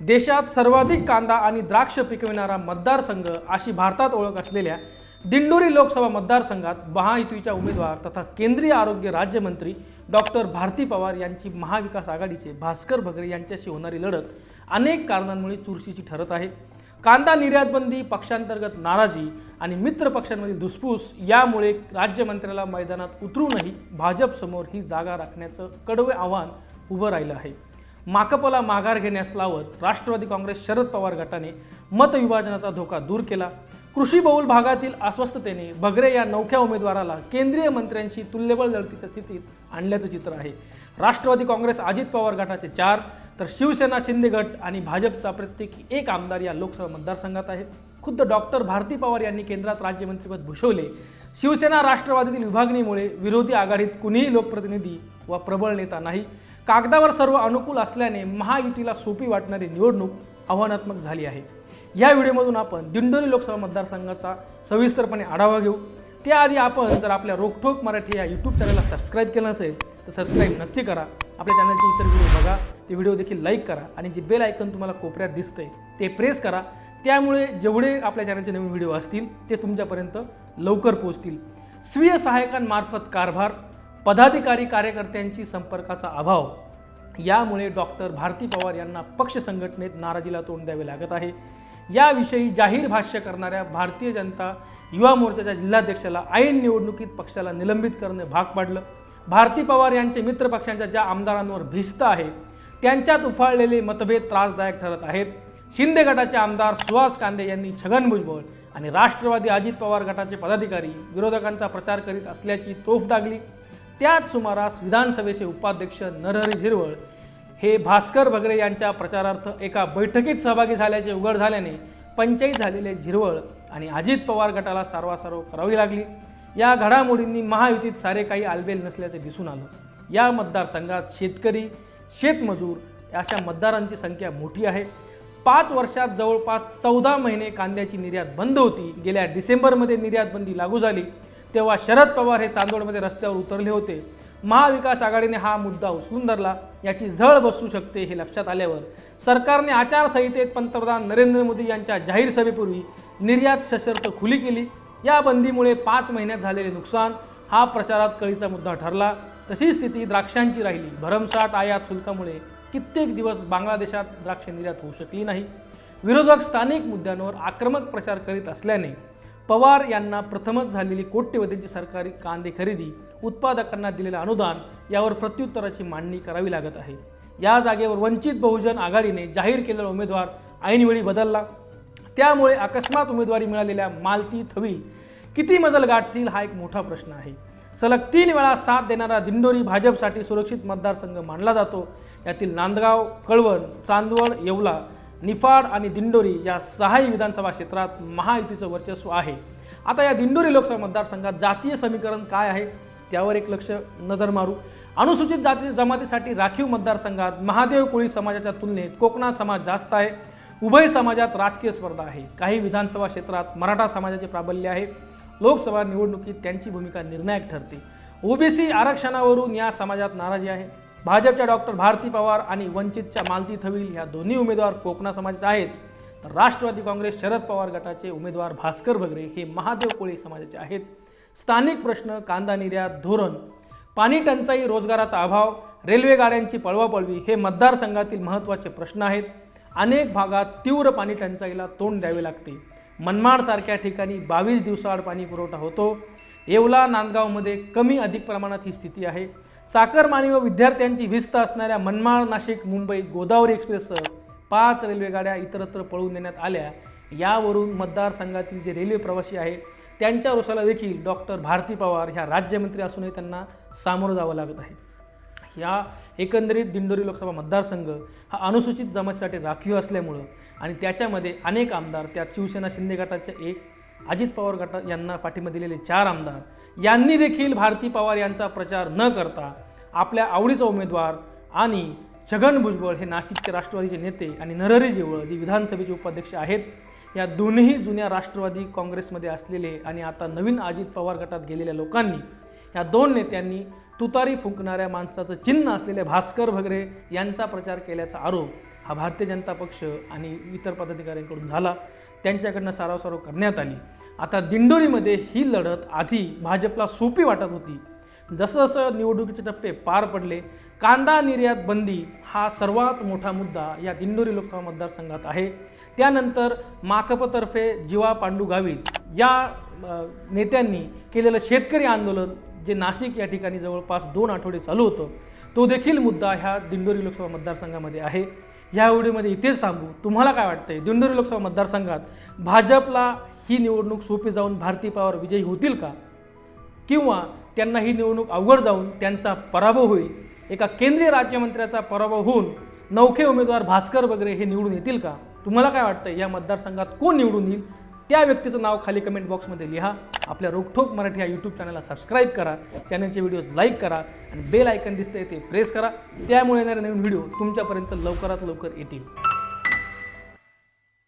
देशात सर्वाधिक कांदा आणि द्राक्ष पिकविणारा मतदारसंघ अशी भारतात ओळख असलेल्या दिंडोरी लोकसभा मतदारसंघात महायुतीच्या उमेदवार तथा केंद्रीय आरोग्य राज्यमंत्री डॉक्टर भारती पवार यांची महाविकास आघाडीचे भास्कर भगरे यांच्याशी होणारी लढत अनेक कारणांमुळे चुरशीची ठरत आहे. कांदा निर्यातबंदी पक्षांतर्गत नाराजी आणि मित्र पक्षांमधील धुसफूस यामुळे राज्यमंत्र्याला मैदानात उतरूनही भाजपसमोर ही जागा राखण्याचं कडवे आव्हान उभं राहिलं आहे. माकपला माघार घेण्यास लावत राष्ट्रवादी काँग्रेस शरद पवार गटाने मतविभाजनाचा धोका दूर केला. कृषी बहुल भागातील अस्वस्थतेने भगरे या नवख्या उमेदवाराला केंद्रीय मंत्र्यांशी तुल्यबळ लढतीच्या स्थितीत आणल्याचं चित्र आहे. राष्ट्रवादी काँग्रेस अजित पवार गटाचे चार तर शिवसेना शिंदे गट आणि भाजपचा प्रत्येकी एक आमदार या लोकसभा मतदारसंघात आहे. खुद्द डॉक्टर भारती पवार यांनी केंद्रात राज्यमंत्रीपद भूषवले. शिवसेना राष्ट्रवादीतील विभागणीमुळे विरोधी आघाडीत कुणीही लोकप्रतिनिधी व प्रबळ नेता नाही. कागदावर सर्व अनुकूल असल्याने महायुतीला सोपी वाटणारी निवडणूक आव्हानात्मक झाली आहे. या व्हिडिओमधून आपण दिंडोरी लोकसभा मतदारसंघाचा सविस्तरपणे आढावा घेऊ. त्याआधी आपण जर आपल्या रोखोक मराठी या यूट्यूब चॅनलला सबस्क्राईब केलं नसेल तर सबस्क्राईब नक्की करा. आपल्या चॅनलचे इतर व्हिडिओ बघा. ते व्हिडिओ देखील लाईक करा आणि जे बेल आयकन तुम्हाला कोपऱ्यात दिसतंय ते प्रेस करा. त्यामुळे जेवढे आपल्या चॅनलचे नवीन व्हिडिओ असतील ते तुमच्यापर्यंत लवकर पोहोचतील. स्वीय सहायकांमार्फत कारभार पदाधिकारी कार्यकर्त्यांची संपर्काचा अभाव यामुळे डॉक्टर भारती पवार यांना पक्ष संघटनेत नाराजीला तोंड द्यावे लागत आहे. याविषयी जाहीर भाष्य करणाऱ्या भारतीय जनता युवा मोर्चाच्या जिल्हाध्यक्षाला ऐन निवडणुकीत पक्षाला निलंबित करणे भाग पाडलं. भारती पवार यांचे मित्र पक्षांच्या ज्या आमदारांवर भिस्त आहे त्यांच्यात उफाळलेले मतभेद त्रासदायक ठरत आहेत. शिंदे गटाचे आमदार सुहास कांदे यांनी छगन भुजबळ आणि राष्ट्रवादी अजित पवार गटाचे पदाधिकारी विरोधकांचा प्रचार करीत असल्याची तोफ डागली त्याच सुमारास विधानसभेचे उपाध्यक्ष नरहरी झिरवळ हे भास्कर भगरे यांच्या प्रचारार्थ एका बैठकीत सहभागी झाल्याचे उघड झाल्याने पंचायत झालेले झिरवळ आणि अजित पवार गटाला सारवासारव करावी लागली. या घडामोडींनी महायुतीत सारे काही आलबेल नसल्याचे दिसून आलं. या मतदारसंघात शेतकरी शेतमजूर अशा मतदारांची संख्या मोठी आहे. पाच वर्षात जवळपास चौदा महिने कांद्याची निर्यात बंद होती. गेल्या डिसेंबरमध्ये निर्यात बंदी लागू झाली. तेव्हा शरद पवार हे चांदोडमध्ये रस्त्यावर उतरले होते. महाविकास आघाडीने हा मुद्दा उचलून धरला. याची झळ बसू शकते हे लक्षात आल्यावर सरकारने आचारसंहितेत पंतप्रधान नरेंद्र मोदी यांच्या जाहीर सभेपूर्वी निर्यात सशर्त खुली केली. या बंदीमुळे पाच महिन्यात झालेले नुकसान हा प्रचारात कळीचा मुद्दा ठरला. तशी स्थिती द्राक्षांची राहिली. भरमसाठ आयात शुल्कामुळे कित्येक दिवस बांगलादेशात द्राक्ष निर्यात होऊ शकली नाही. विरोधक स्थानिक मुद्द्यांवर आक्रमक प्रचार करीत असल्याने पवार यांना प्रथमच झालेली कोट्यवधींची सरकारी कांदे खरेदी उत्पादकांना दिलेलं अनुदान यावर प्रत्युत्तराची मांडणी करावी लागत आहे. या जागेवर वंचित बहुजन आघाडीने जाहीर केलेला उमेदवार ऐनवेळी बदलला. त्यामुळे अकस्मात उमेदवारी मिळालेल्या मालती थवी किती मजल गाठतील हा एक मोठा प्रश्न आहे. सलग तीन वेळा साथ देणारा दिंडोरी भाजपसाठी सुरक्षित मतदारसंघ मानला जातो. यातील नांदगाव कळवण चांदवड येवला निफाड आणि दिंडोरी या सहाही विधानसभा क्षेत्रात महायुतीचं वर्चस्व आहे. आता या दिंडोरी लोकसभा मतदारसंघात जातीय समीकरण काय आहे? त्यावर एक लक्ष नजर मारू. अनुसूचित जाती जमातीसाठी राखीव मतदारसंघात महादेव कोळी समाजाच्या तुलनेत कोकणा समाज जास्त आहे. उभय समाजात राजकीय स्पर्धा आहे. काही विधानसभा क्षेत्रात मराठा समाजाचे प्राबल्य आहे. लोकसभा निवडणुकीत त्यांची भूमिका निर्णायक ठरते. ओबीसी आरक्षणावरून या समाजात नाराजी आहे. भाजपच्या डॉक्टर भारती पवार आणि वंचितच्या मालती थविल ह्या दोन्ही उमेदवार कोकणा समाजाचे आहेत. तर राष्ट्रवादी काँग्रेस शरद पवार गटाचे उमेदवार भास्कर भगरे हे महादेव कोळी समाजाचे आहेत. स्थानिक प्रश्न कांदा निर्यात धोरण पाणी टंचाई रोजगाराचा अभाव रेल्वे गाड्यांची पळवापळवी हे मतदारसंघातील महत्त्वाचे प्रश्न आहेत. अनेक भागात तीव्र पाणी टंचाईला तोंड द्यावे लागते. मनमाडसारख्या ठिकाणी बावीस दिवसाआड पाणी पुरवठा होतो. येवला नांदगावमध्ये कमी अधिक प्रमाणात ही स्थिती आहे. चाकरमानी व विद्यार्थ्यांची भिस्त असणाऱ्या मनमाड नाशिक मुंबई गोदावरी एक्सप्रेससह पाच रेल्वेगाड्या इतरत्र पळवून देण्यात आल्या. यावरून मतदारसंघातील जे रेल्वे प्रवासी आहे त्यांच्या रोषाला देखील डॉक्टर भारती पवार ह्या राज्यमंत्री असूनही त्यांना सामोरं जावं लागत आहे. या एकंदरीत दिंडोरी लोकसभा मतदारसंघ हा अनुसूचित जमातीसाठी राखीव असल्यामुळं आणि त्याच्यामध्ये अनेक आमदार त्यात शिवसेना शिंदे गटाचे एक अजित पवार गटा यांना पाठिंबा दिलेले चार आमदार यांनी देखील भारती पवार यांचा प्रचार न करता आपल्या आवडीचा उमेदवार आणि छगन भुजबळ हे नाशिकचे राष्ट्रवादीचे नेते आणि नरहरी जेवळ जे विधानसभेचे उपाध्यक्ष आहेत या दोन्ही जुन्या राष्ट्रवादी काँग्रेसमध्ये असलेले आणि आता नवीन अजित पवार गटात गेलेल्या लोकांनी या दोन नेत्यांनी तुतारी फुंकणाऱ्या माणसाचं चिन्ह असलेले भास्कर भगरे यांचा प्रचार केल्याचा आरोप हा भारतीय जनता पक्ष आणि इतर पदाधिकाऱ्यांकडून झाला. त्यांच्याकडनं सारावसारव करण्यात आली. आता दिंडोरीमध्ये ही लढत आधी भाजपला सोपी वाटत होती. जसं जसं निवडणुकीचे टप्पे पार पडले कांदा निर्यात बंदी हा सर्वात मोठा मुद्दा या दिंडोरी लोकसभा मतदारसंघात आहे. त्यानंतर माकपतर्फे जीवा पांडू गावित या नेत्यांनी केलेलं शेतकरी आंदोलन जे नाशिक या ठिकाणी जवळपास दोन आठवडे चालू होतं तो देखील मुद्दा ह्या दिंडोरी लोकसभा मतदारसंघामध्ये आहे. ह्या व्हिडिओमध्ये इथेच थांबू. तुम्हाला काय वाटतंय? दिंडोरी लोकसभा मतदारसंघात भाजपला ही निवडणूक सोपी जाऊन भारती पवार विजयी होतील का? किंवा त्यांना ही निवडणूक अवघड जाऊन त्यांचा पराभव होईल? एका केंद्रीय राज्यमंत्र्याचा पराभव होऊन नौखे उमेदवार भास्कर वगैरे हे निवडून येतील का? तुम्हाला काय वाटतं या मतदारसंघात कोण निवडून येईल? त्या व्यक्तीचं नाव खाली कमेंट बॉक्समध्ये लिहा. आपल्या रोखोक मराठी या यूट्यूब चॅनलला सबस्क्राईब करा. चॅनलचे व्हिडिओज लाईक करा. आणि बेल आयकन दिसतंय ते प्रेस करा. त्यामुळे येणारे नवीन व्हिडिओ तुमच्यापर्यंत लवकरात लवकर येतील.